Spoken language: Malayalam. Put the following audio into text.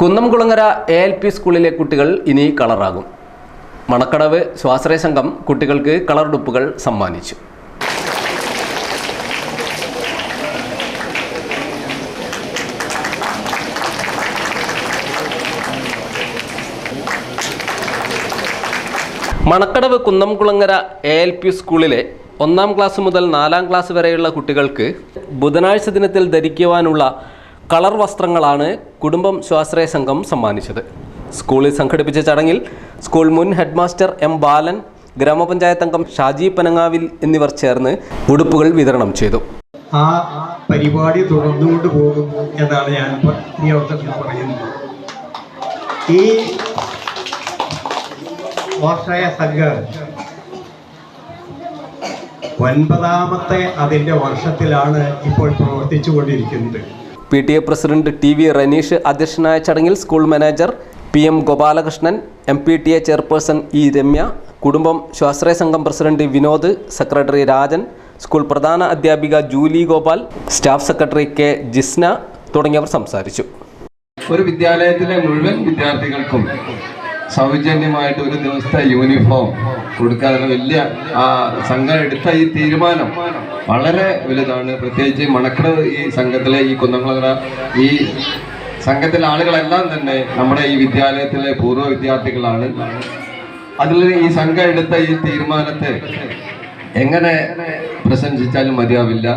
കുന്നംകുളങ്ങര എ എൽ പി സ്കൂളിലെ കുട്ടികൾ ഇനി കളറാകും. മണക്കടവ് സ്വാശ്രയ സംഘം കുട്ടികൾക്ക് കളർ ഡുപ്പുകൾ സമ്മാനിച്ചു. Manakkadavu Kunnamkulangara A L P സ്കൂളിലെ ഒന്നാം ക്ലാസ് മുതൽ നാലാം ക്ലാസ് വരെയുള്ള കുട്ടികൾക്ക് ബുധനാഴ്ച ദിനത്തിൽ ധരിക്കുവാനുള്ള കളർ വസ്ത്രങ്ങളാണ് കുടുംബം സ്വാശ്രയ സംഘം സമ്മാനിച്ചത്. സ്കൂളിൽ സംഘടിപ്പിച്ച ചടങ്ങിൽ സ്കൂൾ മുൻ ഹെഡ്മാസ്റ്റർ എം ബാലൻ ഗ്രാമപഞ്ചായത്ത് അംഗം ഷാജി പനങ്ങാവിൽ എന്നിവർ ചേർന്ന് ഉടുപ്പുകൾ വിതരണം ചെയ്തു. ആ പരിപാടി തുടർന്നുകൊണ്ട് പോകും എന്നാണ് ഞാൻ ഈ അവസരത്തിൽ പറയുന്നത്. ഈ സ്വാശ്രയ സംഘം ഒൻപതാമത്തെ അതിന്റെ വർഷത്തിലാണ് ഇപ്പോൾ പ്രവർത്തിച്ചു കൊണ്ടിരിക്കുന്നത് P T A president T V Ranish അധ്യക്ഷനായ ചടങ്ങിൽ school manager P M Gopalakrishnan M P T A chairperson E Ramya കുടുംബം സ്വാശ്രയ സംഘം president Vinod secretary Rajan school പ്രധാന അധ്യാപിക Julie Gopal staff secretary K Jisna തുടങ്ങിയവർ സംസാരിച്ചു. ഒരു വിദ്യാലയത്തിലെ മുഴുവൻ വിദ്യാർത്ഥികൾക്കും സൗജന്യമായിട്ട് ഒരു ദിവസത്തെ യൂണിഫോം കൊടുക്കാതെ വലിയ ആ സംഘം എടുത്ത ഈ തീരുമാനം വളരെ വലുതാണ്. പ്രത്യേകിച്ച് മണക്കട ഈ സംഘത്തിലെ ഈ കുന്നംകുളങ്ങര ഈ സംഘത്തിലെ ആളുകളെല്ലാം തന്നെ നമ്മുടെ ഈ വിദ്യാലയത്തിലെ പൂർവ വിദ്യാർത്ഥികളാണ്. അതിൽ ഈ സംഘം എടുത്ത ഈ തീരുമാനത്തെ എങ്ങനെ പ്രശംസിച്ചാലും മതിയാവില്ല.